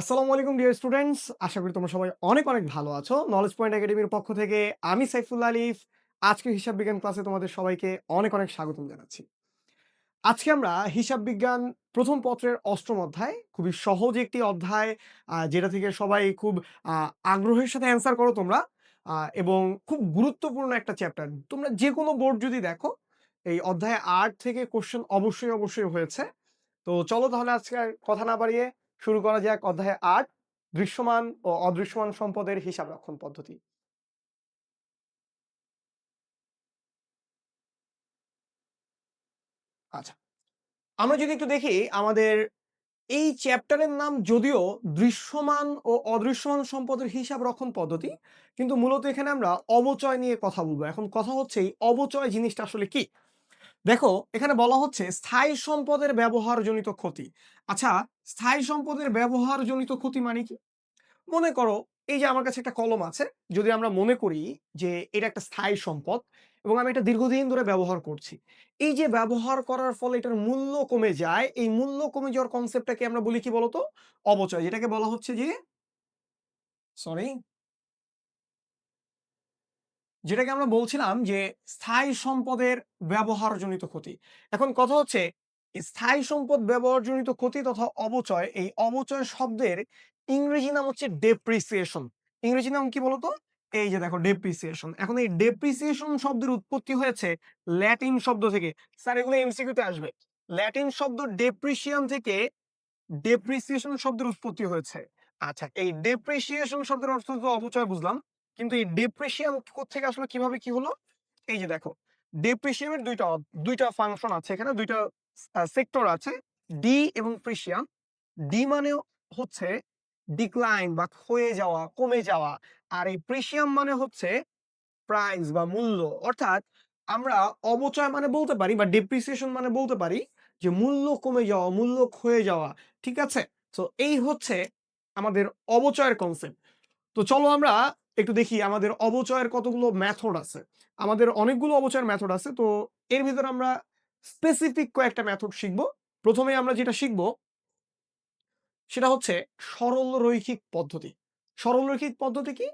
আসসালামু আলাইকুম dear students আশা করি তোমরা সবাই অনেক অনেক ভালো আছো। নলেজ পয়েন্ট একাডেমির পক্ষ থেকে আমি সাইফুল্লাহ আলিফ। আজকে হিসাব বিজ্ঞান ক্লাসে তোমাদের সবাইকে অনেক অনেক স্বাগতম জানাচ্ছি। আজকে আমরা হিসাব বিজ্ঞান প্রথম পত্রের অষ্টম অধ্যায়, খুবই সহজ একটি অধ্যায় যেটা থেকে সবাই খুব আগ্রহের সাথে অ্যান্সার করো তোমরা এবং খুব গুরুত্বপূর্ণ একটা চ্যাপ্টার তোমরা যে কোনো বোর্ড যদি দেখো, এই অধ্যায় আট থেকে কোশ্চেন অবশ্যই অবশ্যই হয়েছে। তো চলো তাহলে আজকে কথা না বাড়িয়ে শুরু করা যাক অধ্যায় আট, দৃশ্যমান ও অদৃশ্যমান সম্পদের হিসাব রক্ষণ পদ্ধতি। আচ্ছা আমরা যদি একটু দেখি আমাদের এই চ্যাপ্টারের নাম যদিও দৃশ্যমান ও অদৃশ্যমান সম্পদের হিসাব রক্ষণ পদ্ধতি, কিন্তু মূলত এখানে আমরা অবচয় নিয়ে কথা বলব। এখন কথা হচ্ছে এই অবচয় জিনিসটা আসলে কি? দেখো, এখানে বলা হচ্ছে স্থায়ী সম্পদের ব্যবহারজনিত ক্ষতি। আচ্ছা স্থায়ী সম্পদের ব্যবহারজনিত ক্ষতি মানে কি? মনে করো, এই যে আমার কাছে একটা কলম আছে, যদি আমরা মনে করি যে এটা একটা স্থায়ী সম্পদ এবং আমি এটা দীর্ঘদিন ধরে ব্যবহার করছি, এই যে ব্যবহার করার ফলে এটার মূল্য কমে যায়, এই মূল্য কমে যাওয়ার কনসেপ্টটাকে আমরা বলি কি বলতো? অবচয় যেটাকে বলা হচ্ছে যে সরি যেটাকে আমরা বলছিলাম যে স্থায়ী সম্পদের ব্যবহারজনিত ক্ষতি। এখন কথা হচ্ছে স্থায়ী সম্পদ ব্যবহারজনিত ক্ষতি তথা অবচয় এই অবচয় শব্দের ইংরেজি নাম হচ্ছে ডেপ্রিসিয়েশন ইংরেজি নাম কি বলতো? এই যে দেখো ডেপ্রিসিয়েশন এখন এই ডেপ্রিসিয়েশন শব্দের উৎপত্তি হয়েছে ল্যাটিন শব্দ থেকে। স্যার, এগুলো এমসিকিউতে আসবে। ল্যাটিন শব্দ ডেপ্রিসিয়াম থেকে ডেপ্রিসিয়েশন শব্দের উৎপত্তি হয়েছে। আচ্ছা এই ডেপ্রিসিয়েশন শব্দের অর্থ তো অবচয় বুঝলাম। কিন্তু এই ডেপ্রিসিয়াম থেকে আসলে? কীভাবে কি হলো? এই যে দেখো ডেপ্রিসিয়ামের দুইটা দুইটা ফাংশন আছে এখানে। দুইটা সেক্টর আছে। ডি এবং প্রিসিয়াম ডি মানে হচ্ছে ডিক্লাইন বা ক্ষয়ে যাওয়া, কমে যাওয়া। আর এই প্রিসিয়াম মানে হচ্ছে প্রাইস বা মূল্য। অর্থাৎ আমরা অবচয় মানে বলতে পারি বা ডেপ্রিসিয়েশন মানে বলতে পারি যে মূল্য কমে যাওয়া, মূল্য ক্ষয়ে যাওয়া। ঠিক আছে? তো এই হচ্ছে আমাদের অবচয়ের কনসেপ্ট তো চলো আমরা একটু দেখি আমাদের অবচয়ের কতগুলো মেথড আছে। আমাদের অনেকগুলো অবচয়ের মেথড আছে। তো এর ভিতরে আমরা স্পেসিফিক কয়েকটা মেথড শিখব। প্রথমে আমরা যেটা শিখব, সেটা হচ্ছে সরল রৈখিক পদ্ধতি। সরল রৈখিক পদ্ধতি কি?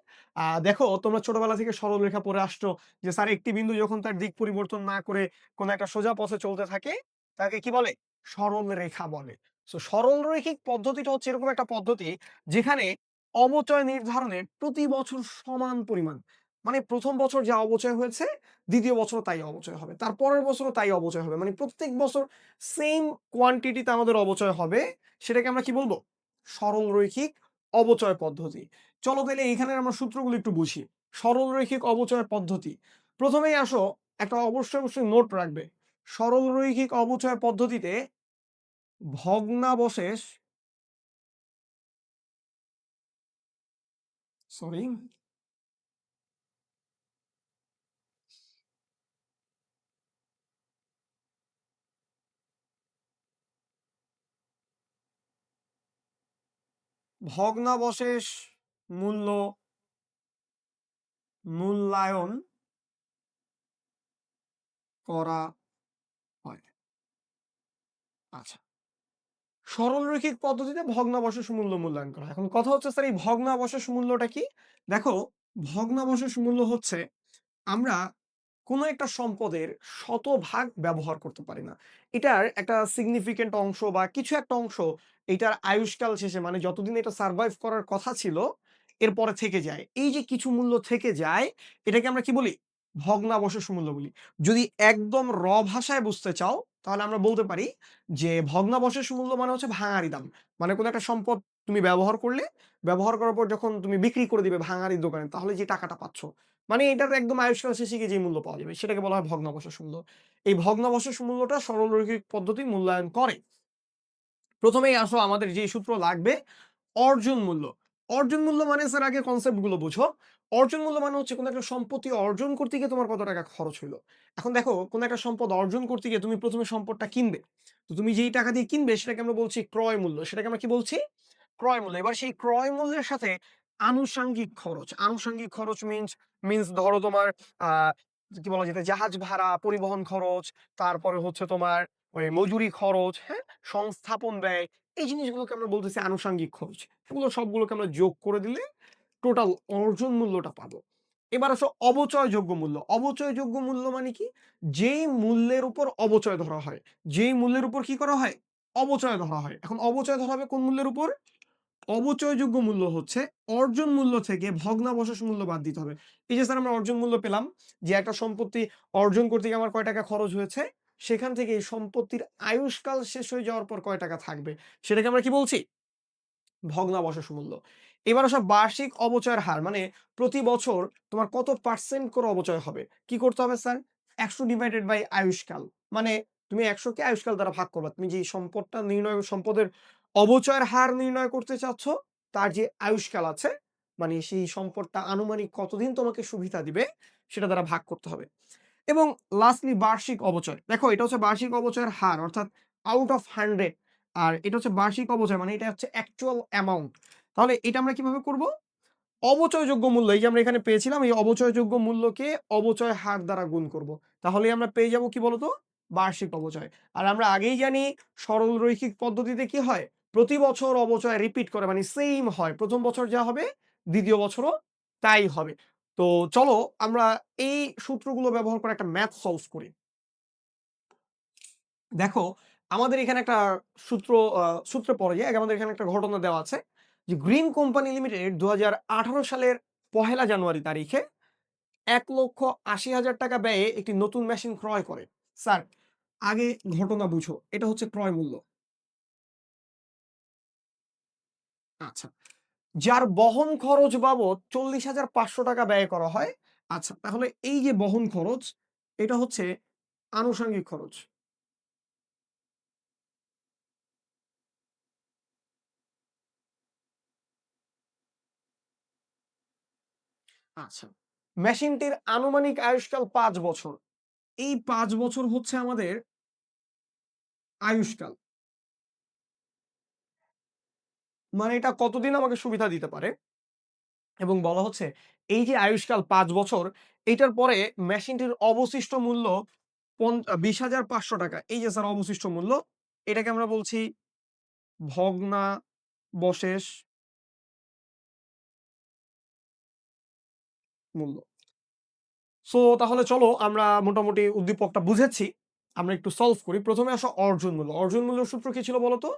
দেখো, তোমরা ছোটবেলা থেকে সরল রেখা পড়ে আসছো যে, স্যার, একটি বিন্দু যখন তার দিক পরিবর্তন না করে কোন একটা সোজা পথে চলতে থাকে, তাকে কি বলে? সরল রেখা বলে। তো সরল রৈখিক পদ্ধতিটা হচ্ছে এরকম একটা পদ্ধতি যেখানে অবচয় নির্ধারণে প্রতি বছর সমান পরিমাণ মানে প্রথম বছর যা অবচয় হয়েছে, দ্বিতীয় বছর তাই অবচয় হবে। তারপরের বছরও তাই অবচয় হবে। মানে প্রত্যেক বছর সেম কোয়ান্টিটিতে আমাদের অবচয় হবে, সেটাকে আমরা কি বলব? সরল রৈখিক অবচয় পদ্ধতি। চলো তাহলে এখানে আমরা সূত্রগুলো একটু বুঝি। সরল রৈখিক অবচয় পদ্ধতি। প্রথমেই আসো, একটা অবশ্যই অবশ্যই নোট রাখবে। সরল রৈখিক অবচয় পদ্ধতিতে ভগ্নাবশেষ সরি ভগ্নাবশেষ মূল্য মূল্যায়ন করা হয়। আচ্ছা। সরলরৈখিক পদ্ধতিতে ভগ্নাবশেষ মূল্য মূল্যায়ন করা। এখন কথা হচ্ছে, স্যার, এই ভগ্নাবশেষ মূল্যটা কি? দেখো, ভগ্নাবশেষ মূল্য হচ্ছে, আমরা কোনো একটা সম্পদের শতভাগ ব্যবহার করতে পারি না। এটার একটা সিগনিফিকেন্ট অংশ বা কিছু একটা অংশ এটার আয়ুষ্কাল শেষে মানে যতদিন এটা সার্ভাইভ করার কথা ছিল, এরপরে থেকে যায়। এই যে কিছু মূল্য থেকে যায়, এটাকে আমরা কি বলি? ভগ্নাবশেষ মূল্য বলি। যদি একদম র ভাষায় বুঝতে চাও, তাহলে আমরা বলতে পারি যে ভগ্নাবশেষ মূল্য মানে হচ্ছে ভাঙারি দাম। মানে কোনো একটা সম্পদ তুমি ব্যবহার করলে, ব্যবহার করার পর যখন তুমি বিক্রি করে দিবে ভাঙারির দোকানে, তাহলে যে টাকাটা পাচ্ছ মানে এটার একদম আয়ুষ্কাল শেষে গিয়ে যে মূল্য পাওয়া যাবে, সেটাকে বলা হয় ভগ্নাবশেষ মূল্য। এই ভগ্নাবশেষ মূল্যটা সরলরৈখিক পদ্ধতি মূল্যায়ন করে। প্রথমেই আসো আমাদের যে সূত্র লাগবে, অর্জন মূল্য। অর্জন মূল্য মানে স্যার আগে কনসেপ্টগুলো বুঝো। অর্জন মূল্য মানে হচ্ছে কোনো একটা সম্পত্তি অর্জন করতে গিয়ে তোমার কত টাকা খরচ হইল। এখন দেখো, কোনো একটা সম্পদ অর্জন করতে গিয়ে তুমি প্রথমে সম্পদটা কিনবে। তো তুমি যেই টাকা দিয়ে কিনবে, সেটাকে আমরা বলছি ক্রয় মূল্য। সেটাকে আমরা কি বলছি? ক্রয় মূল্য এবার সেই ক্রয় মূল্যের সাথে আনুষঙ্গিক খরচ আনুষঙ্গিক খরচ মিনস মিনস ধরো তোমার কি বলা যেতে, জাহাজ ভাড়া, পরিবহন খরচ, তারপরে হচ্ছে তোমার ওই মজুরি খরচ হ্যাঁ সংস্থাপন ব্যয়, এই জিনিসগুলোকে আমরা বলতেছি আনুষঙ্গিক খরচ। এগুলো সবগুলোকে আমরা যোগ করে দিলে টোটাল অর্জন মূল্যটা পাবো। এবার আসো অবচয়যোগ্য মূল্য। অবচয়যোগ্য মূল্য মানে কি? যেই মূল্যের উপর অবচয় ধরা হয়। যেই মূল্যের উপর কি করা হয়? অবচয় ধরা হয়। এখন অবচয় ধরা হবে কোন মূল্যের উপর? অবচয়যোগ্য মূল্য হচ্ছে অর্জন মূল্য থেকে ভগ্নাবশেষ মূল্য বাদ দিতে হবে। এই যে স্যার আমরা অর্জন মূল্য পেলাম যে একটা সম্পত্তি অর্জন করতে গিয়ে আমার কয় টাকা খরচ হয়েছে, সেখান থেকে এই সম্পত্তির আয়ুষ্কাল শেষ হয়ে যাওয়ার পর কয় টাকা থাকবে, সেটাকে আমরা কি বলছি? ভগ্নাবশেষ মূল্য। এবার আসো বার্ষিক অবচয়ের হার মানে প্রতি বছর তোমার কত পার্সেন্ট করে অবচয় হবে? কি করতে হবে স্যার? ১০০ ডিভাইডেড বাই আয়ুষ্কাল। মানে তুমি ১০০ কে আয়ুষ্কাল দ্বারা ভাগ করবা। তুমি যে সম্পদটা নির্ণয় সম্পদের অবচয়ের হার নির্ণয় করতে চাচ্ছ, তার যে আয়ুষ্কাল আছে, মানে সেই সম্পদটা আনুমানিক কতদিন তোমাকে সুবিধা দিবে, সেটা দ্বারা ভাগ করতে হবে। এবং লাস্টলি বার্ষিক অবচয়। দেখো এটা হচ্ছে বার্ষিক অবচয়ের হার অর্থাৎ আউট অফ 100 আর এটা হচ্ছে বার্ষিক অবচয় মানে এটা হচ্ছে অ্যাকচুয়াল অ্যামাউন্ট। তাহলে এটা আমরা কীভাবে করব? অবচয়যোগ্য মূল্য এই যে আমরা এখানে পেয়েছিলাম এই অবচয়যোগ্য মূল্যকে অবচয় হার দ্বারা গুণ করব। তাহলেই আমরা পেয়ে যাব কি বলতো? বার্ষিক অবচয়। আর আমরা আগেই জানি সরল রৈখিক পদ্ধতিতে কি হয়? প্রতি বছর অবচয় রিপিট করে মানে সেম হয়। প্রথম বছর যা হবে দ্বিতীয় বছরও তাই হবে। তো চলো আমরা এই সূত্রগুলো ব্যবহার করে একটা ম্যাথ সলভ করি। দেখো আমাদের এখানে একটা সূত্র সূত্রে পড়ে যায় আমাদের এখানে একটা ঘটনা দেওয়া আছে যে গ্রিন কোম্পানি লিমিটেড ২০১৮ সালের পহেলা জানুয়ারি তারিখে ৳১,৮০,০০০ ব্যয়ে একটি নতুন মেশিন ক্রয় করে। স্যার আগে ঘটনা বুঝো। এটা হচ্ছে ক্রয় মূল্য। আচ্ছা। যার বহন খরচ বাবদ ৳৪০,৫০০ ব্যয় করা হয়। আচ্ছা, তাহলে এই যে বহন খরচ, এটা হচ্ছে আনুষঙ্গিক খরচ। আচ্ছা। মেশিনটির আনুমানিক আয়ুষ্কাল পাঁচ বছর। এই পাঁচ বছর হচ্ছে আমাদের আয়ুষ্কাল। মানে এটা কতদিন আমাকে সুবিধা দিতে পারে? এবং বলা হচ্ছে এই যে আয়ুষ্কাল পাঁচ বছর, এইটার পরে মেশিনটির অবশিষ্ট মূল্য বিশ হাজার পাঁচশো টাকা এই যে স্যার অবশিষ্ট মূল্য, এটাকে আমরা বলছি ভগ্না বশেষ মূল্য। সো তাহলে চলো আমরা মোটামুটি উদ্দীপকটা বুঝেছি। আমরা একটু সলভ করি। ১ম এ আসো অর্জন মূল্য। অর্জন মূল্য সূত্র কি ছিল বলতো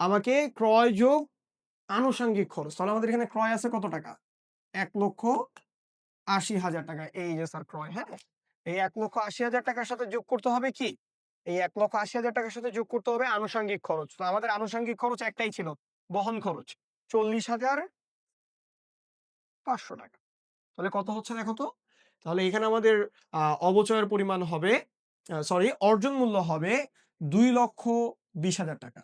আমাকে ক্রয় যোগ আনুষঙ্গিক খরচ। তাহলে আমাদের এখানে ক্রয় আছে কত টাকা? ৳১,৮০,০০০ এই যে স্যার ক্রয়, হ্যাঁ? এই এক লক্ষ আশি হাজার টাকার সাথে যোগ করতে হবে কি? এই এক লক্ষ আশি হাজার টাকার সাথে যোগ করতে হবে আনুষঙ্গিক খরচ। তো আমাদের আনুষঙ্গিক খরচ একটাই ছিল, বহন খরচ। ৳৪০,৫০০ তাহলে কত হচ্ছে দেখো তো? তাহলে এখানে আমাদের অবচয়ের পরিমাণ হবে সরি অর্জন মূল্য হবে ৳২,২০,০০০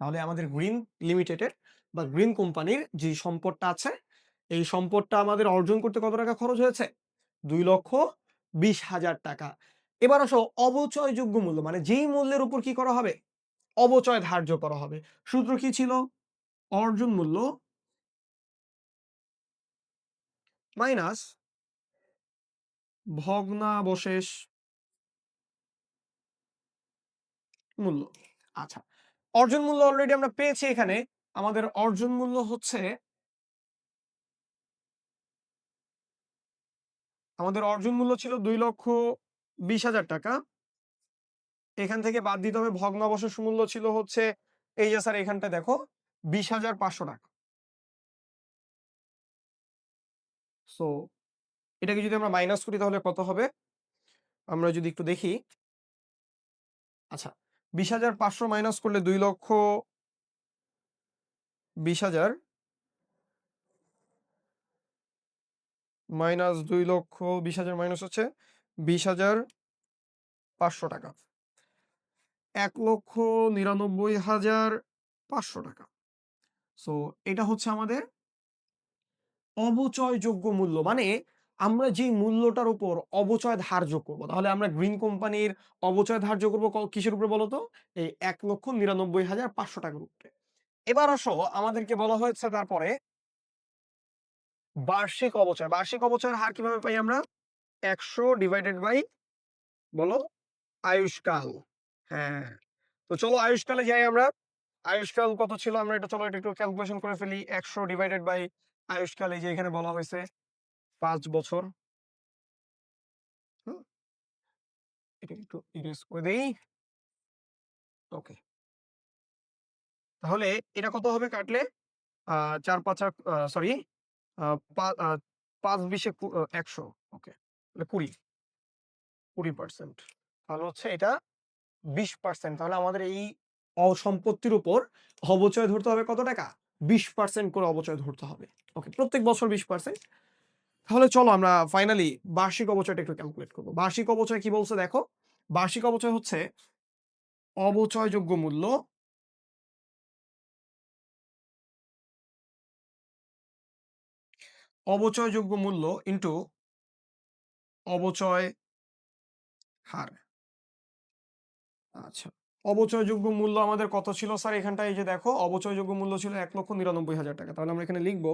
তাহলে আমাদের গ্রিন লিমিটেডের বা গ্রিন কোম্পানির যে সম্পদটা আছে, এই সম্পদটা আমাদের অর্জন করতে কত টাকা খরচ হয়েছে? ৳২,২০,০০০ এবার আসো অবচয়যোগ্য মূল্য মানে যেই মূল্যের উপর কি করা হবে? অবচয় ধার্য করা হবে। সূত্র কি ছিল? অর্জন মূল্য মাইনাস ভগ্নাবশেষ মূল্য। আচ্ছা। অর্জন মূল্য অলরেডি আমরা পেয়েছি এখানে। আমাদের অর্জন মূল্য হচ্ছে আমাদের অর্জন মূল্য ছিল ৳২,২০,০০০ এখান থেকে বাদ দিতে হবে ভগ্নাবশেষ মূল্য ছিল হচ্ছে এই যে স্যার এখানটায় দেখো ৳২০,৫০০ সো এটাকে যদি আমরা মাইনাস করি তাহলে কত হবে? আমরা যদি একটু দেখি। আচ্ছা ২০,৫০০ মাইনাস করলে ২,২০,০০০ মাইনাস ২,২০,০০০ মাইনাস হচ্ছে ৳২০,৫০০ ৳১,৯৯,৫০০ সো এটা হচ্ছে আমাদের অবচয়যোগ্য মূল্য। মানে আমরা যেই মূল্যটার উপর অবচয় ধার্য করব। তাহলে আমরা গ্রিন কোম্পানির অবচয় ধার্য করব কিসের উপরে বলো তো? এই ৳১,৯৯,৫০০ টাকার উপরে। এবার আসো আমাদেরকে বলা হয়েছে তারপরে বার্ষিক অবচয়। বার্ষিক অবচয়ের হার কীভাবে পাই আমরা? ১০০ ডিভাইডেড বাই বলো আয়ুষ্কাল। হ্যাঁ। তো চলো আয়ুষ্কালে যাই আমরা। আয়ুষ্কাল কত ছিল আমরা এটা চলো এটা একটু ক্যালকুলেশন করে ফেলি ১০০ ডিভাইডেড বাই আয়ুষ্কাল এই যে এখানে বলা হয়েছে ৫ বছর। ওকে। তাহলে এটা কত হবে কাটলে? আ ৪ ৫ আ আ সরি আ পা আ ৫ ২০ এ কু আ ১০০ ওকে। তাহলে ২০ ২০% তাহলে হচ্ছে এটা ২০% তাহলে আমাদের এই অসম্পত্তির উপর অবচয় ধরতে হবে কত টাকা? ২০% করে অবচয় ধরতে হবে। ওকে, প্রত্যেক বছর ২০% তাহলে চলো আমরা ফাইনালি বার্ষিক অবচয়টা একটু ক্যালকুলেট করব বার্ষিক অবচয় কি বলছে দেখো? বার্ষিক অবচয় হচ্ছে অবচয়যোগ্য মূল্য অবচয়যোগ্য মূল্য ইন্টু অবচয় হার। আচ্ছা। অবচয়যোগ্য মূল্য আমাদের কত ছিল স্যার এখানটায় এই যে দেখো অবচয়যোগ্য মূল্য ছিল ৳১,৯৯,০০০ তাহলে আমরা এখানে লিখব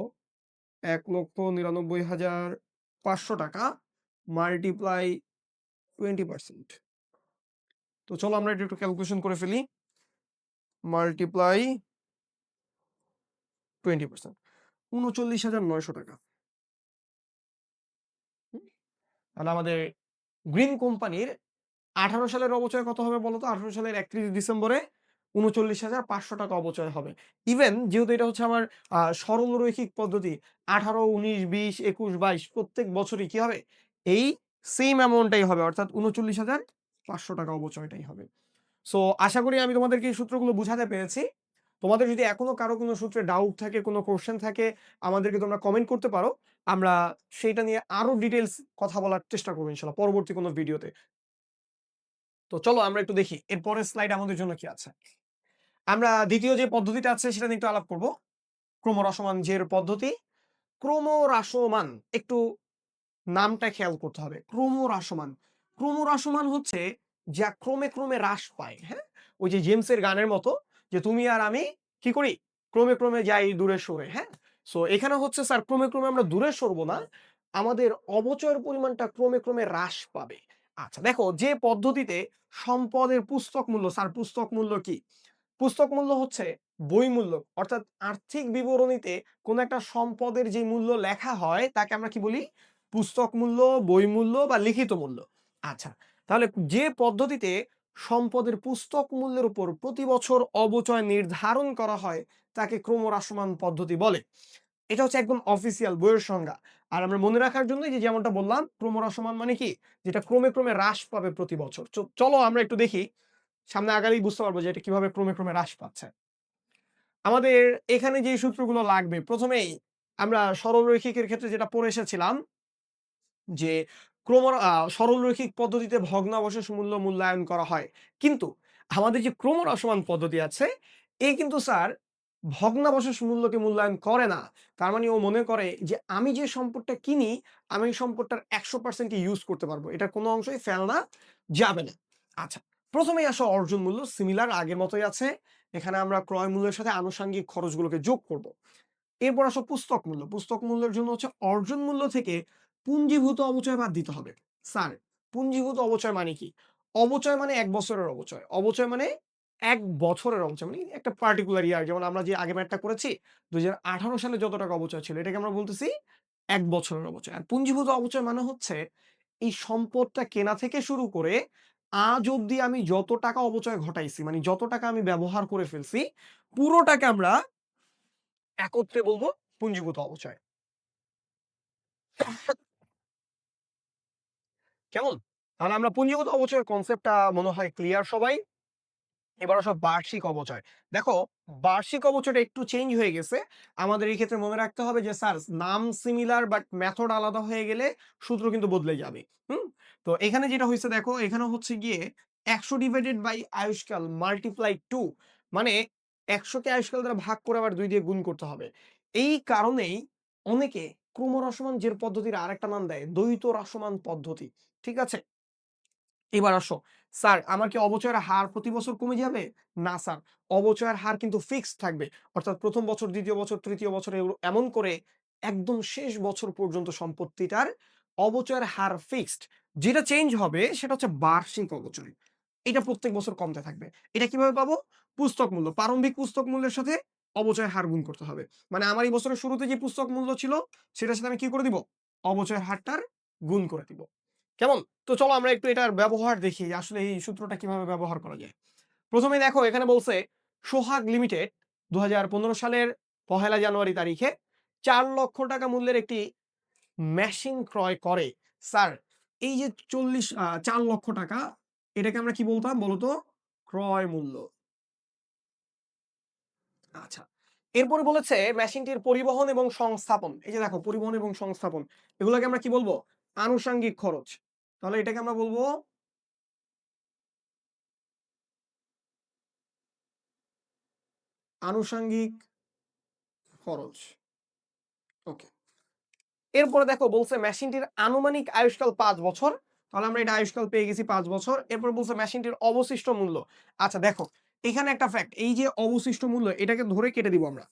৳১,৯৯,৫০০ মাল্টিপ্লাই 20% তো চলো আমরা এটা একটু ক্যালকুলেশন করে ফেলি। মাল্টিপ্লাই 20% ৳৩৯,৯০০ হুম? তাহলে আমাদের গ্রিন কোম্পানির ১৮ সালের অবচয় কত হবে বলো তো? ১৮ সালের ৩১ ডিসেম্বরে ৳৩৯,৫০০ অবচয় হবে। ইভেন যেহেতু এটা হচ্ছে আমার সরলরৈখিক পদ্ধতি ১৮, ১৯, ২০, ২১, ২২ প্রত্যেক বছরই কি হবে? এই সেম অ্যামাউন্টটাই হবে অর্থাৎ ৳৩৯,৫০০ অবচয়টাই হবে। সো আশা করি আমি তোমাদেরকে এই সূত্রগুলো বুঝাতে পেরেছি। তোমাদের যদি এখনও কারও কোনো সূত্রে ডাউট থাকে, কোনো কোয়েশ্চেন থাকে আমাদেরকে তোমরা কমেন্ট করতে পারো। আমরা সেইটা নিয়ে আরও ডিটেলস কথা বলার চেষ্টা করব ইনশাআল্লাহ পরবর্তী কোনো ভিডিওতে। তো চলো আমরা একটু দেখি এরপরের স্লাইড আমাদের জন্য কি আছে। আমরা দ্বিতীয় যে পদ্ধতিটা আছে সেটা নিয়ে একটু আলাপ করব। ক্রমহ্রাসমান জের পদ্ধতি। ক্রমহ্রাসমান একটু নামটা খেয়াল করতে হবে। ক্রমহ্রাসমান। ক্রমহ্রাসমান হচ্ছে যা ক্রমে, ক্রমে হ্রাস পায়, হ্যাঁ? ওই যে জেমসের গানের মতো যে তুমি আর আমি কি করি? ক্রমে, ক্রমে যাই দূরে সরে, হ্যাঁ? সো এখানে হচ্ছে স্যার ক্রমে, ক্রমে আমরা দূরে সরবো না। আমাদের অবচয়ের পরিমাণটা ক্রমে, ক্রমে হ্রাস পাবে। আচ্ছা দেখো যে পদ্ধতিতে সম্পদের পুস্তক মূল্য স্যার পুস্তক মূল্য কি? পুস্তক মূল্য হচ্ছে বই মূল্য অর্থাৎ আর্থিক বিবরণীতে কোনো একটা সম্পদের যে মূল্য লেখা হয় তাকে আমরা কি বলি? পুস্তক মূল্য, বই মূল্য বা লিখিত মূল্য। আচ্ছা তাহলে যে পদ্ধতিতে সম্পদের পুস্তক মূল্যের উপর প্রতি বছর অবচয় নির্ধারণ করা হয় তাকে ক্রমহ্রাসমান পদ্ধতি বলে। এটা হচ্ছে একদম অফিসিয়াল বইয়ের সংজ্ঞা। আর আমরা মনে রাখার জন্য যে যেমনটা বললাম ক্রমহ্রাসমান মানে কি? যেটা ক্রমে, ক্রমে হ্রাস পাবে প্রতি বছর। চলো আমরা একটু দেখি। সামনে আগালেই বুঝতে পারব যে এটা কীভাবে ক্রমে, ক্রমে হ্রাস পাচ্ছে। আমাদের এখানে যে সূত্রগুলো লাগবে ১ম এই আমরা সরলরৈখিকের ক্ষেত্রে যেটা পড়ে এসেছিলাম যে ক্রম সরলরৈখিক পদ্ধতিতে ভগ্নাবশেষ মূল্য মূল্যায়ন করা হয়। কিন্তু আমাদের যে ক্রমহ্রাসমান পদ্ধতি আছে এ কিন্তু স্যার ভগ্নাবশেষ মূল্যকে মূল্যায়ন করে না। তার মানে ও মনে করে যে আমি যে সম্পদটা কিনি আমি এই সম্পদটার ১০০% ই ইউজ করতে পারব। এটার কোনো অংশই ফেলানো যাবে না। আচ্ছা ১ম এই আসো অর্জন মূল্য সিমিলার আগের মতোই আছে। এখানে আমরা ক্রয় মূল্যের সাথে আনুষঙ্গিক খরচগুলোকে যোগ করব। এরপর আসো পুস্তক মূল্য। পুস্তক মূল্যের জন্য হচ্ছে অর্জন মূল্য থেকে পুঞ্জীভূত অবচয় বাদ দিতে হবে। স্যার, পুঞ্জীভূত অবচয় মানে কি? অবচয় মানে এক বছরের অবচয়। অবচয় মানে এক বছরের অবচয় মানে একটা পার্টিকুলার ইয়ার যেমন আমরা যে আগের ম্যাথটা করেছি ২০১৮ সালে যত টাকা অবচয় ছিল, এটাকে আমরা বলতেছি এক বছরের অবচয়। আর পুঞ্জীভূত অবচয় মানে হচ্ছে এই সম্পদটা কেনা থেকে শুরু করে আজ অব্দি আমি যত টাকা অপচয় ঘটাইছি মানে যত টাকা আমি ব্যবহার করে ফেলছি, পুরোটাকে আমরা একত্রে বলব পুঞ্জীভূত অপচয় কেমন? তাহলে আমরা পুঞ্জীভূত অবচয়ের কনসেপ্টটা মনে হয় ক্লিয়ার সবাই। এবার আসো বার্ষিক অবচয়। দেখো বার্ষিক অবচয়টা একটু চেঞ্জ হয়ে গেছে। আমাদের এই ক্ষেত্রে মনে রাখতে হবে যে স্যার নাম সিমিলার বাট মেথড আলাদা হয়ে গেলে সূত্র কিন্তু বদলে যাবে। হুম? তো এখানে যেটা হইছে দেখো এখানে হচ্ছে গিয়ে ১০০ ডিভাইডেড বাই আয়ুষ্কাল মাল্টিপ্লাই 2 মানে ১০০ কে আয়ুষ্কাল দ্বারা ভাগ করে আবার ২ দিয়ে গুণ করতে হবে। এই কারণেই অনেকে ক্রমহ্রাসমান যে পদ্ধতির আরেকটা নাম দেয় দ্বৈত রসমান পদ্ধতি। ঠিক আছে? এবার আসো স্যার আমার কি অবচয়ের হার প্রতি বছর কমে যাবে? না স্যার অবচয়ের হার কিন্তু ফিক্সড থাকবে। অর্থাৎ প্রথম বছর, দ্বিতীয় বছর, তৃতীয় বছর এমন করে একদম শেষ বছর পর্যন্ত সম্পত্তিটার অবচয়ের হার ফিক্সড। যেটা চেঞ্জ হবে সেটা হচ্ছে বার্ষিক অবচয়। এটা প্রত্যেক বছর কমতে থাকবে এটা কীভাবে পাবো পুস্তক মূল্য প্রারম্ভিক পুস্তক মূল্যের সাথে অবচয় হার গুণ করতে হবে মানে আমার এই বছরের শুরুতে যে পুস্তক মূল্য ছিল সেটার সাথে আমি কি করে দিব অবচয় হারটার গুণ করে দিব কেমন? তো চলো আমরা একটু এটার ব্যবহার দেখি, আসলে এই সূত্রটা কীভাবে ব্যবহার করা যায়। প্রথমে দেখো, এখানে বলছে, সোহাগ লিমিটেড দু হাজার পনেরো সালের পহেলা জানুয়ারি তারিখে চার লক্ষ টাকা মূল্যের একটি মেশিন ক্রয় করে। স্যার, এই যে চল্লিশ চার লক্ষ টাকা, এটাকে আমরা কি বলতাম বলতো? ক্রয় মূল্য। আচ্ছা এরপরে বলেছে, মেশিনটির পরিবহন এবং সংস্থাপন। এই যে দেখো, পরিবহন এবং সংস্থাপন, এগুলোকে আমরা কি বলব? আনুষঙ্গিক খরচ। তাহলে এটাকে আমরা বলব আনুষঙ্গিক খরচ। ওকে। এরপরে দেখো বলছে মেশিনটির আনুমানিক আয়ুষ্কাল পাঁচ বছর। তাহলে আমরা এটা আয়ুষ্কাল পেয়ে গেছি পাঁচ বছর। এরপর বলছে মেশিনটির অবশিষ্ট মূল্য। আচ্ছা দেখো, এখানে একটা ফ্যাক্ট এই যে অবশিষ্ট মূল্য, এটাকে ধরে কেটে দিব আমরা।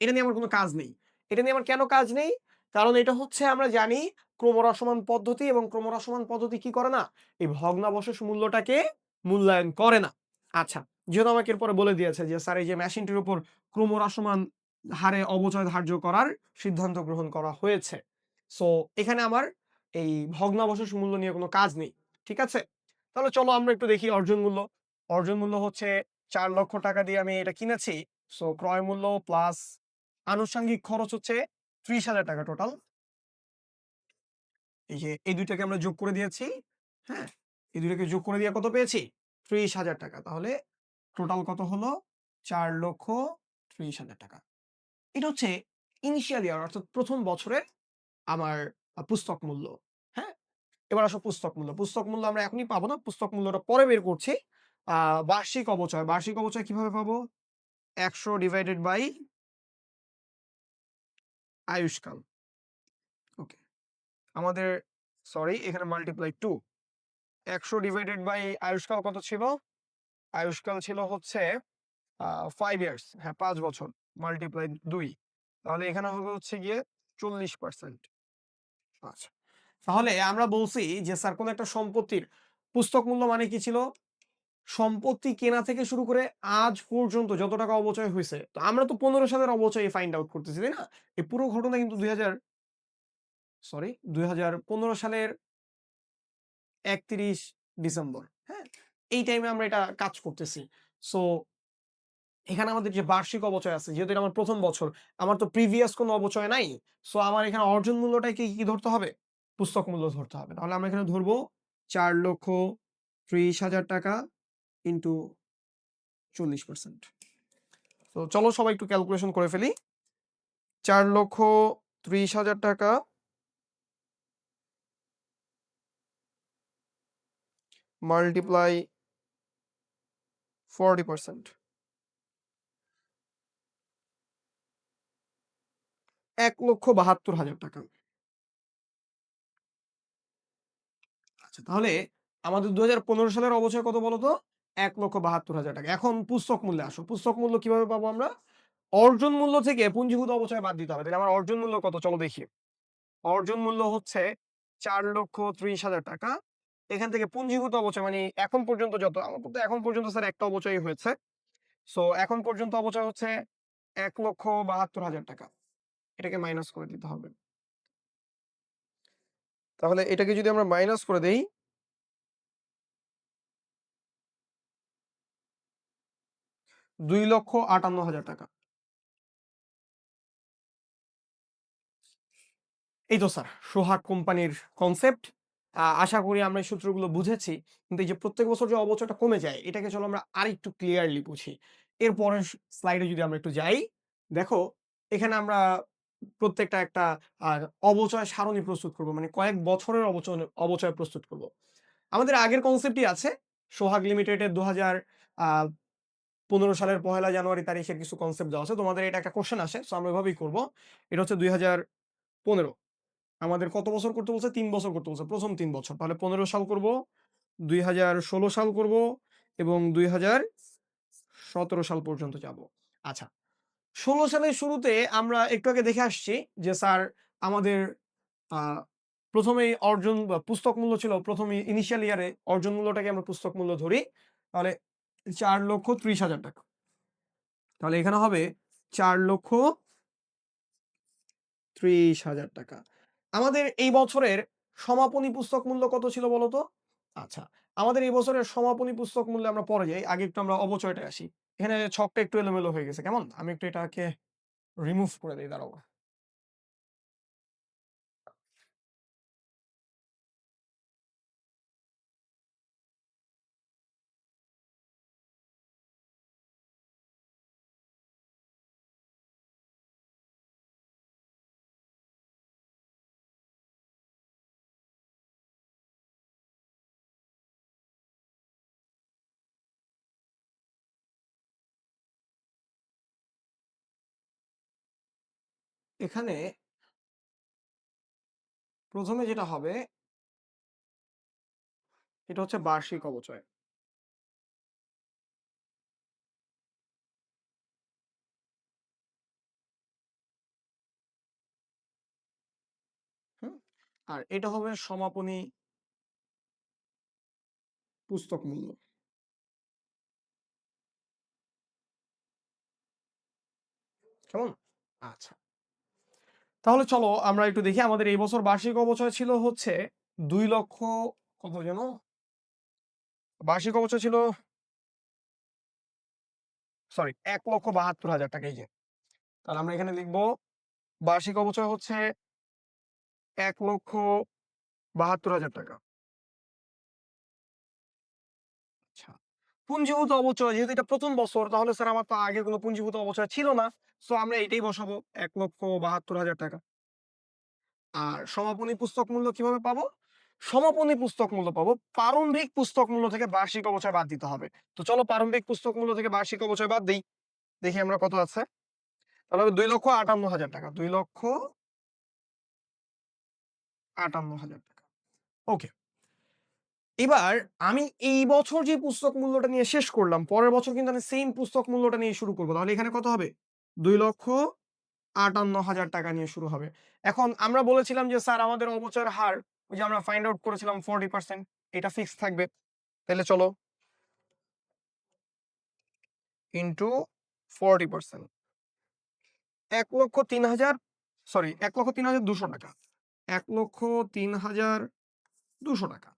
এটা নিয়ে আমার কোনো কাজ নেই। এটা নিয়ে আমার কেন কাজ নেই? কারণ এটা হচ্ছে আমরা জানি ক্রমরসমান পদ্ধতি এবং ক্রমরসমান পদ্ধতি কি করে না? এই ভগ্নাবশেষ মূল্যটাকে মূল্যায়ন করে না। আচ্ছা যেহেতু আমাকে এরপরে বলে দিয়েছে যে, স্যার, এই যে মেশিনটির উপর ক্রমরসমান হারে অবচয় ধার্য করার সিদ্ধান্ত গ্রহণ করা হয়েছে। সো, এখানে আমার এই ভগ্নাবশেষ মূল্য নিয়ে কোনো কাজ নেই। ঠিক আছে? তাহলে চলো আমরা একটু দেখি অর্জন মূল্য। অর্জন মূল্য হচ্ছে চার লক্ষ টাকা দিয়ে আমি এটা কিনেছি। সো, ক্রয় মূল্য প্লাস আনুষঙ্গিক খরচ হচ্ছে ত্রিশ হাজার টাকা টোটাল এই যে এই দুইটাকে আমরা যোগ করে দিয়েছি হ্যাঁ? এই দুইটাকে যোগ করে দিয়ে কত পেয়েছি? ত্রিশ হাজার টাকা। তাহলে টোটাল কত হলো? চার লক্ষ ত্রিশ হাজার টাকা। এটা হচ্ছে ইনিশিয়াল ইয়ার অর্থাৎ প্রথম বছরের আমার পুস্তক মূল্য হ্যাঁ? এবার আসো পুস্তক মূল্য। পুস্তক মূল্য আমরা এখনই পাবো না। পুস্তক মূল্যটা পরে বের করছি। আহ, বার্ষিক অবচয়। বার্ষিক অবচয় কীভাবে পাবো? একশো ডিভাইডেড বাই আয়ুষ্কাল ওকে। আমাদের সরি এখানে মাল্টিপ্লাই টু একশো ডিভাইডেড বাই আয়ুষ্কাল কত ছিল? আয়ুষ্কাল ছিল হচ্ছে ফাইভ ইয়ার্স হ্যাঁ পাঁচ বছর মাল্টিপ্লাই দুই। তাহলে এখানে হবে হচ্ছে গিয়ে চল্লিশ পার্সেন্ট আচ্ছা। তাহলে আমরা বলছি যে স্যার কোন একটা সম্পত্তির পুস্তক মূল্য মানে কি ছিল? সম্পত্তি কেনা থেকে শুরু করে আজ পর্যন্ত যত টাকা অবচয় হয়েছে, তো আমরা তো পনেরো সালের অবচয় ফাইন্ড আউট করতেছি, তাই না? এই পুরো ঘটনা কিন্তু দুই হাজার সরি দুই হাজার পনেরো সালের একত্রিশ ডিসেম্বর হ্যাঁ? এই টাইমে আমরা এটা কাজ করতেছি। সো এখানে আমাদের যে বার্ষিক অবচয় আছে, যেহেতু এটা আমার প্রথম বছর, আমার তো প্রিভিয়াস কোনো অবচয় নাই সো আমার এখানে অর্জন মূল্যটাকে কি ধরতে হবে? পুস্তক মূল্য ধরতে হবে। তাহলে আমরা এখানে ধরবো চার লক্ষ ত্রিশ হাজার টাকা ইন্টু চল্লিশ পার্সেন্ট তো চলো সবাই একটু ক্যালকুলেশন করে ফেলি। চার লক্ষ ত্রিশ হাজার টাকা। মাল্টিপ্লাই ফর্টি পার্সেন্ট এক লক্ষ বাহাত্তর হাজার টাকা। আচ্ছা তাহলে আমাদের দু হাজার পনেরো সালের অবচয় কত বলতো? এক লক্ষ বাহাত্তর হাজার টাকা। এখন পুস্তক মূল্যে আসো। পুস্তক মূল্য কীভাবে পাবো আমরা? অর্জন মূল্য থেকে পুঞ্জীভূত অবচয় বাদ দিতে হবে। তাহলে আমার অর্জন মূল্য কত? চলো দেখি। অর্জন মূল্য হচ্ছে চার লক্ষ ত্রিশ হাজার টাকা। এখান থেকে পুঞ্জীভূত অবচয় মানে এখন পর্যন্ত যত, আমার তো এখন পর্যন্ত স্যার একটা অবচয় হয়েছে। সো এখন পর্যন্ত অবচয় হচ্ছে এক লক্ষ বাহাত্তর হাজার টাকা। এটাকে মাইনাস করে দিতে হবে। তাহলে এটাকে যদি আমরা মাইনাস করে দেই দুই লক্ষ আটান্ন হাজার টাকা। এই তো স্যার, সোহাগ কোম্পানির কনসেপ্ট আশা করি আমরা এই সূত্রগুলো বুঝেছি, কিন্তু এই যে প্রত্যেক বছর যে অবচয়টা কমে যায়, এটাকে চলো আমরা আরেকটু ক্লিয়ারলি বুঝি। এরপরের স্লাইডে যদি আমরা একটু যাই, দেখো, এখানে আমরা প্রত্যেকটা একটা অবচয় সারণী প্রস্তুত করব মানে কয়েক বছরের অবচয় অবচয় প্রস্তুত করব। আমাদের আগের কনসেপ্টই আছে, সোহাগ লিমিটেডের দু হাজার পনেরো সালের পহেলা জানুয়ারি তারিখের কিছু কনসেপ্ট দেওয়া আছে। তোমাদের এটা একটা কোশ্চেন আসে সো আমরা এভাবেই করব। এটা হচ্ছে দুই হাজার পনেরো। আমাদের কত বছর করতে বলছে? তিন বছর করতে বলছে। প্রথম তিন বছর। তাহলে পনেরো সাল করব, দুই হাজার ষোলো সাল করব এবং দুই হাজার সতেরো সাল পর্যন্ত যাব। আচ্ছা ষোলো সালের শুরুতে আমরা একটু আগে দেখে আসছি যে স্যার আমাদের প্রথমেই অর্জন, পুস্তক মূল্য ছিল, প্রথমে ইনিশিয়াল ইয়ারে অর্জন মূল্যটাকে আমরা পুস্তক মূল্য ধরি। তাহলে চার লক্ষ ত্রিশ হাজার টাকা। তাহলে এখানে হবে চার লক্ষ ত্রিশ হাজার টাকা। আমাদের এই বছরের সমাপনী পুস্তক মূল্য কত ছিল বলতো আচ্ছা আমাদের এই বছরের সমাপনী পুস্তক মূল্যে আমরা পরে যাই, আগে একটু আমরা অবচয়টা আসি। এখানে ছকটা একটু এলোমেলো হয়ে গেছে, কেমন? আমি একটু এটাকে রিমুভ করে দিই, দাঁড়াও। এখানে প্রথমে যেটা হবে এটা হচ্ছে বার্ষিক অবচয় আর এটা হবে সমাপনী পুস্তক মূল্য। কেমন? আচ্ছা। তাহলে চলো আমরা একটু দেখি, আমাদের এই বছর বার্ষিক অবচয় ছিল হচ্ছে দুই লক্ষ কত যেন? বার্ষিক অবচয় ছিল সরি এক লক্ষ বাহাত্তর হাজার টাকা, এই যে। তাহলে আমরা এখানে লিখব, বার্ষিক অবচয় হচ্ছে এক লক্ষ বাহাত্তর হাজার টাকা। পুঞ্জীভূত অবচয়, যেহেতু এটা প্রথম বছর, তাহলে স্যার আমার তো আগে কোনো পুঞ্জীভূত অবচয় ছিল না। সো আমরা এটাই বসাবো, এক লক্ষ বাহাত্তর হাজার টাকা। আর সমাপনী পুস্তক মূল্য কীভাবে পাবো? সমাপনী পুস্তক মূল্য পাবো। প্রারম্ভিক পুস্তক মূল্য থেকে বার্ষিক অবচয় বাদ দিতে হবে। তো চলো প্রারম্ভিক পুস্তক মূল্য থেকে বার্ষিক অবচয় বাদ দিই। দেখি আমরা কত আছে। তাহলে দুই লক্ষ আটান্ন হাজার টাকা। দুই লক্ষ আটান্ন হাজার টাকা। ওকে এবার আমি এই বছর যে পুস্তক মূল্যটা নিয়ে শেষ করলাম, পরের বছর কিন্তু আমি সেম পুস্তক মূল্যটা নিয়ে শুরু করব। তাহলে এখানে কত হবে? দুই লক্ষ আটান্ন হাজার টাকা নিয়ে শুরু হবে। এখন আমরা বলেছিলাম যে, স্যার, আমাদের অবচয়ের হার যে আমরা ফাইন্ড আউট করেছিলাম ফোরটি পার্সেন্ট এটা ফিক্স থাকবে। তাহলে চলো। ইন্টু ফোরটি পার্সেন্ট এক লক্ষ তিন হাজার সরি এক লক্ষ তিন হাজার দুশো টাকা। এক লক্ষ তিন হাজার দুশো টাকা।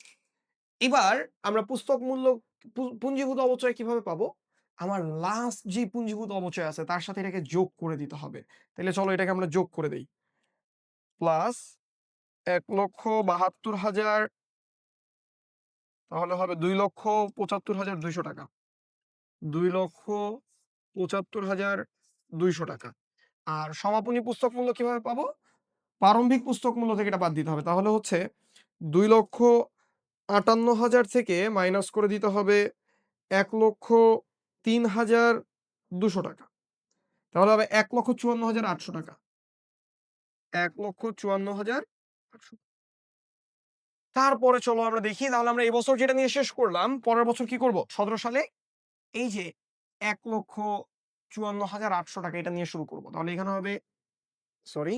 এবার আমরা পুস্তক মূল্য পুঞ্জীভূত অবচয় কীভাবে পাবো? আমার লাস্ট যে পুঞ্জীভূত অবচয় আছে, তার সাথে এটাকে যোগ করে দিতে হবে। তাহলে চলো এটাকে আমরা যোগ করে দেই। প্লাস এক লক্ষ বাহাত্তর হাজার তাহলে হবে দুই লক্ষ পঁচাত্তর হাজার দুইশো টাকা। দুই লক্ষ পঁচাত্তর হাজার দুইশো টাকা। আর সমাপনী পুস্তক মূল্য কীভাবে পাবো? প্রারম্ভিক পুস্তক মূল্য থেকে এটা বাদ দিতে হবে। তাহলে হচ্ছে দুই লক্ষ আটান্ন হাজার থেকে মাইনাস করে দিতে হবে এক লক্ষ তিন হাজার দুশো টাকা। তাহলে হবে এক লক্ষ চুয়ান্ন হাজার আটশো টাকা। এক লক্ষ চুয়ান্ন হাজার আটশো। তারপরে চলো আমরা দেখি, তাহলে আমরা এই বছর যেটা নিয়ে শেষ করলাম, পরের বছর কি করব? সতেরো সালে এই যে এক লক্ষ চুয়ান্ন হাজার আটশো টাকা এটা নিয়ে শুরু করব। তাহলে এখানে হবে সরি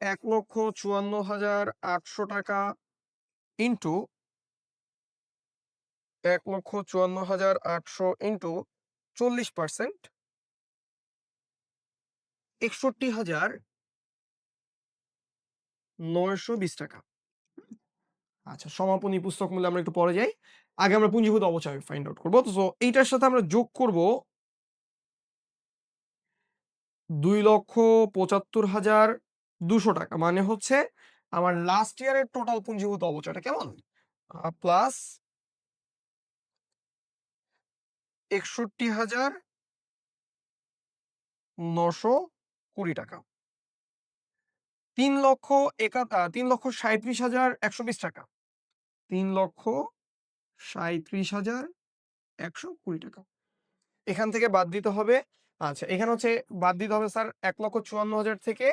এক লক্ষ চুয়ান্ন হাজার আটশো টাকা ইন্টু এক লক্ষ চুয়ান্ন হাজার আটশো ইন্টু চল্লিশ পার্সেন্ট একষট্টি হাজার নয়শো বিশ টাকা। আচ্ছা সমাপনী পুস্তক মূল্যে আমরা একটু পরে যাই। আগে আমরা পুঞ্জীভূত অবচয় ফাইন্ড আউট করব। তো এইটার সাথে আমরা যোগ করব দুই লক্ষ পঁচাত্তর হাজার দুশো টাকা। মানে হচ্ছে আমার লাস্ট ইয়ারের টোটাল পুঞ্জীভূত অবচয়টা কেমন? প্লাস একষট্টি হাজার নশো কুড়ি টাকা। তিন লক্ষ একা তিন লক্ষ সাঁত্রিশ হাজার একশো বিশ টাকা। তিন লক্ষ সাঁত্রিশ হাজার একশো কুড়ি টাকা। এখান থেকে বাদ দিতে হবে। আচ্ছা এখানে হচ্ছে বাদ দিতে হবে স্যার এক লক্ষ চুয়ান্ন হাজার থেকে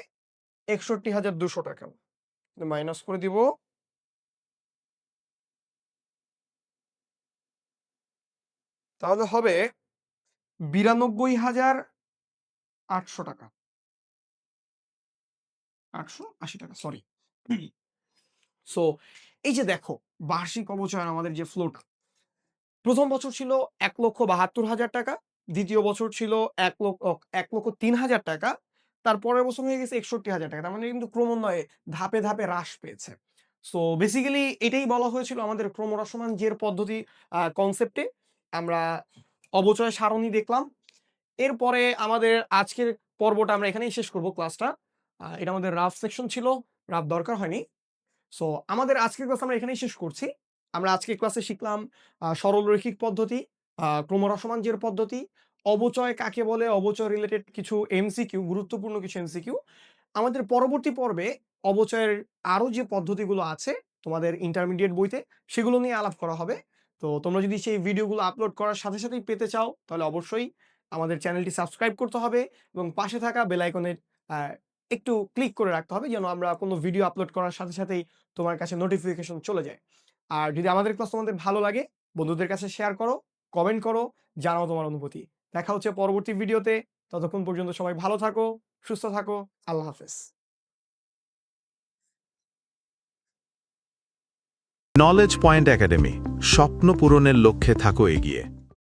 একষট্টি হাজার দুশো টাকা। মাইনাস করে দিব। তাহলে হবে বিরানব্বই হাজার আটশো টাকা। আটশো আশি টাকা সরি সো এই যে দেখো, বার্ষিক অবচয়ন আমাদের যে ফ্লোট প্রথম বছর ছিল এক লক্ষ বাহাত্তর হাজার টাকা, দ্বিতীয় বছর ছিল এক লক্ষ এক লক্ষ তিন হাজার টাকা তারপরের বছর হয়ে গেছে একষট্টি হাজার টাকা। তার মানে কিন্তু ক্রমান্বয়ে ধাপে ধাপে হ্রাস পেয়েছে। সো বেসিক্যালি এটাই বলা হয়েছিল আমাদের ক্রমহ্রাসমান জের পদ্ধতি কনসেপ্টে আমরা অবচয় সারণী দেখলাম। এরপরে আমাদের আজকের পর্বটা আমরা এখানেই শেষ করব ক্লাসটা এটা আমাদের রাফ সেকশন ছিল। রাফ দরকার হয়নি। সো আমাদের আজকের ক্লাস আমরা এখানেই শেষ করছি। আমরা আজকে ক্লাসে শিখলাম আহ, সরলরৈখিক পদ্ধতি ক্রমহ্রাসমান জের পদ্ধতি অবচয় কাকে বলে? অবচয় রিলেটেড কিছু এমসিকিউ গুরুত্বপূর্ণ কিছু এমসিকিউ আমাদের পরবর্তী পর্বে অবচয়ের আরও যে পদ্ধতিগুলো আছে তোমাদের ইন্টারমিডিয়েট বইতে, সেগুলো নিয়ে আলাপ করা হবে। তো তোমরা যদি সেই ভিডিওগুলো আপলোড করার সাথে সাথেই পেতে চাও, তাহলে অবশ্যই আমাদের চ্যানেলটি সাবস্ক্রাইব করতে হবে এবং পাশে থাকা বেলাইকনের একটু ক্লিক করে রাখতে হবে যেন আমরা কোনো ভিডিও আপলোড করার সাথে সাথেই তোমার কাছে নোটিফিকেশন চলে যায়। আর যদি আমাদের ক্লাস তোমাদের ভালো লাগে, বন্ধুদের কাছে শেয়ার করো কমেন্ট করো, জানাও তোমার অনুভূতি। দেখা হচ্ছে পরবর্তী ভিডিওতে। ততক্ষণ পর্যন্ত সবাই ভালো থাকো, সুস্থ থাকো, আল্লাহ হাফেজ। নলেজ পয়েন্ট একাডেমি স্বপ্ন পূরণের লক্ষ্যে থাকো এগিয়ে।